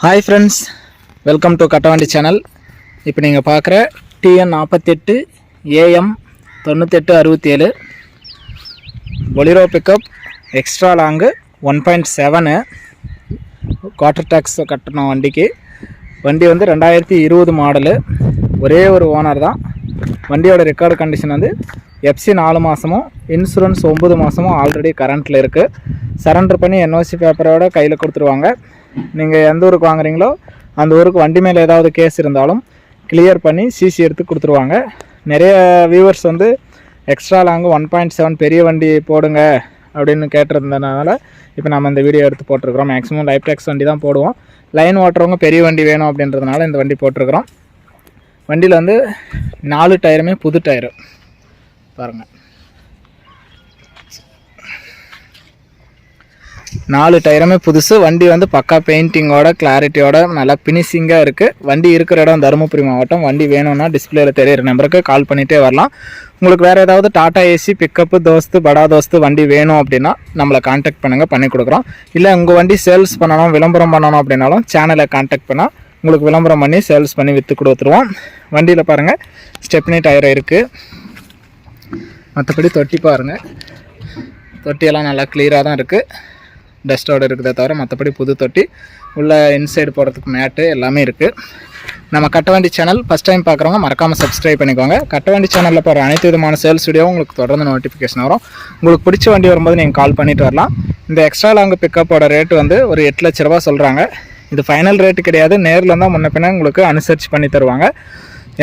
Hi friends welcome to Kattavandi channel இப்போ நீங்கள் பார்க்குற டிஎன் நாற்பத்தெட்டு ஏஎம் தொண்ணூத்தெட்டு அறுபத்தி ஏழு Bolero pickup extra long one point seven quarter tax கட்டணும் வண்டிக்கு. வண்டி வந்து ரெண்டாயிரத்தி இருபது மாடலு ஒரே ஒரு ஓனர் தான். வண்டியோட ரெக்கார்டு கண்டிஷன் வந்து எஃப்சி நாலு மாதமும் இன்சூரன்ஸ் ஒம்பது மாதமும் ஆல்ரெடி கரண்ட்டில் இருக்குது சரண்டர் பண்ணி என்ஓசி பேப்பரோட கையில் கொடுத்துருவாங்க. நீங்கள் எந்த ஊருக்கு வாங்குறீங்களோ அந்த ஊருக்கு வண்டி மேலே ஏதாவது கேஸ் இருந்தாலும் கிளியர் பண்ணி சிசி எடுத்து கொடுத்துருவாங்க. நிறைய வியூவர்ஸ் வந்து extra long one point seven பெரிய வண்டி போடுங்க அப்படின்னு கேட்டிருந்தனால இப்போ நம்ம இந்த வீடியோ எடுத்து போட்டிருக்கிறோம். மேக்ஸிமம் லைஃப் டேக்ஸ் வண்டி தான் போடுவோம். லைன் ஓட்டுறவங்க பெரிய வண்டி வேணும் அப்படின்றதுனால இந்த வண்டி போட்டிருக்கிறோம். வண்டியில் வந்து நாலு டயருமே புது டயரு பாருங்கள் நாலு டயருமே புதுசு. வண்டி வந்து பக்கா பெயிண்டிங்கோட கிளாரிட்டியோட நல்லா ஃபினிஷிங்காக இருக்குது வண்டி இருக்கிற இடம் தருமபுரி மாவட்டம். வண்டி வேணும்னா டிஸ்பிளேல தெரியிற நம்பருக்கு கால் பண்ணிகிட்டே வரலாம். உங்களுக்கு வேறு ஏதாவது டாடா ஏசி பிக்கப்பு தோஸ்து படா தோஸ்து வண்டி வேணும் அப்படின்னா நம்மளை காண்டாக்ட் பண்ணுங்கள் பண்ணி கொடுக்குறோம். இல்லை உங்கள் வண்டி சேல்ஸ் பண்ணணும் விளம்பரம் பண்ணணும் அப்படின்னாலும் சேனலை காண்டாக்ட் பண்ணால் உங்களுக்கு விளம்பரம் பண்ணி சேல்ஸ் பண்ணி விற்று கொடுத்துருவோம். வண்டியில் பாருங்கள் ஸ்டெப்னி டயர் இருக்குது மற்றபடி தொட்டி பாருங்கள் தொட்டியெல்லாம் நல்லா கிளியராக தான் இருக்குது டஸ்ட்டோடு இருக்கிறத தவிர மற்றபடி புது தொட்டி உள்ளே இன்சைடு போகிறதுக்கு மேட்டு எல்லாமே இருக்குது நம்ம கட்டவண்டி சேனல் ஃபஸ்ட் டைம் பார்க்குறவங்க மறக்காமல் சப்ஸ்கிரைப் பண்ணிக்கோங்க. கட்டவண்டி சேனலில் போகிற அனைத்து விதமான சேல்ஸ் வீடியோ உங்களுக்கு தொடர்ந்து நோட்டிஃபிகேஷன் வரும். உங்களுக்கு பிடிச்ச வண்டி வரும்போது நீங்கள் கால் பண்ணிட்டு வரலாம். இந்த எக்ஸ்ட்ரா லாங் பிக்கப்போட ரேட்டு வந்து ஒரு எட்டு லட்ச ரூபா சொல்கிறாங்க இது ஃபைனல் ரேட்டு கிடையாது. நேரில் இருந்தால் முன்ன பின்ன உங்களுக்கு அனுசரித்து பண்ணி தருவாங்க.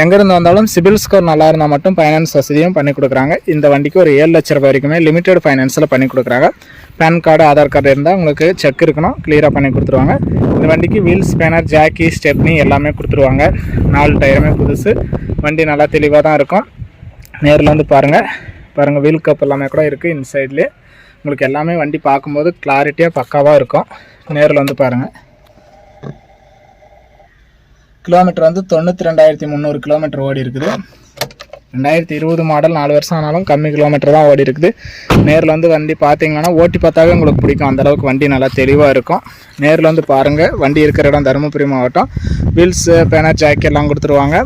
எங்கேருந்து வந்தாலும் சிபில் ஸ்கோர் நல்லா இருந்தால் மட்டும் ஃபைனான்ஸ் வசதியும் பண்ணி கொடுக்குறாங்க. இந்த வண்டிக்கு ஒரு ஏழு லட்ச ரூபாய் வரைக்குமே லிமிடெட் ஃபைனான்ஸில் பண்ணி கொடுக்குறாங்க. பேன் கார்டு ஆதார் கார்டு இருந்தால் உங்களுக்கு செக் இருக்கணும் கிளியராக பண்ணி கொடுத்துருவாங்க. இந்த வண்டிக்கு வீல் ஸ்பேனர் ஜாக்கி ஸ்டெப்னி எல்லாமே கொடுத்துருவாங்க. நாலு டயருமே புதுசு. வண்டி நல்லா தெளிவாக தான் இருக்கும். நேரில் வந்து பாருங்கள் பாருங்கள் வீல் கப் எல்லாமே கூட இருக்குது இன்சைட்லேயே உங்களுக்கு எல்லாமே வண்டி பார்க்கும்போது கிளாரிட்டியாக பக்காவாக இருக்கும். நேரில் வந்து பாருங்கள் கிலோமீட்டர் வந்து தொண்ணூற்றி ரெண்டாயிரத்தி முந்நூறு கிலோமீட்டர் ஓடி இருக்குது. ரெண்டாயிரத்தி இருபது மாடல் நாலு வருஷம் ஆனாலும் கம்மி கிலோமீட்டர் தான் ஓடி இருக்குது. நேரில் வந்து வண்டி பார்த்தீங்கன்னா ஓட்டி பார்த்தாவே உங்களுக்கு பிடிக்கும். அந்தளவுக்கு வண்டி நல்லா தெளிவாக இருக்கும். நேரில் வந்து பாருங்கள் வண்டி இருக்கிற இடம் தருமபுரி மாவட்டம். வீல்ஸு பேனர் ஜாக்கி எல்லாம் கொடுத்துருவாங்க.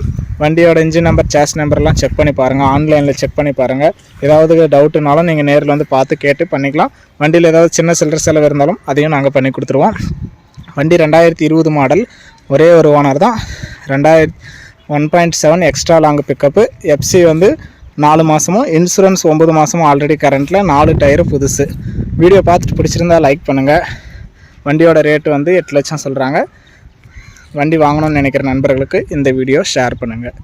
வண்டியோட இன்ஜின் நம்பர் சேஸ் நம்பர்லாம் செக் பண்ணி பாருங்கள் ஆன்லைனில் செக் பண்ணி பாருங்கள் ஏதாவது டவுட்டுனாலும் நீங்கள் நேரில் வந்து பார்த்து கேட்டு பண்ணிக்கலாம். வண்டியில் ஏதாவது சின்ன சில்லற செலவு இருந்தாலும் அதையும் நாங்கள் பண்ணி கொடுத்துருவோம். வண்டி ரெண்டாயிரத்தி இருபது மாடல் ஒரே ஒரு ஓனர் தான். ரெண்டாயிரத்தி one point seven extra long pickup FC வந்து நாலு மாதமும் இன்சூரன்ஸ் ஒம்பது மாதமும் ஆல்ரெடி கரண்ட்டில் நாலு டயரு புதுசு. வீடியோ பார்த்துட்டு பிடிச்சிருந்தா லைக் பண்ணுங்கள் வண்டியோட ரேட்டு வந்து எட்டு லட்சம் சொல்கிறாங்க வண்டி வாங்கணும்னு நினைக்கிற நண்பர்களுக்கு இந்த வீடியோ ஷேர் பண்ணுங்கள்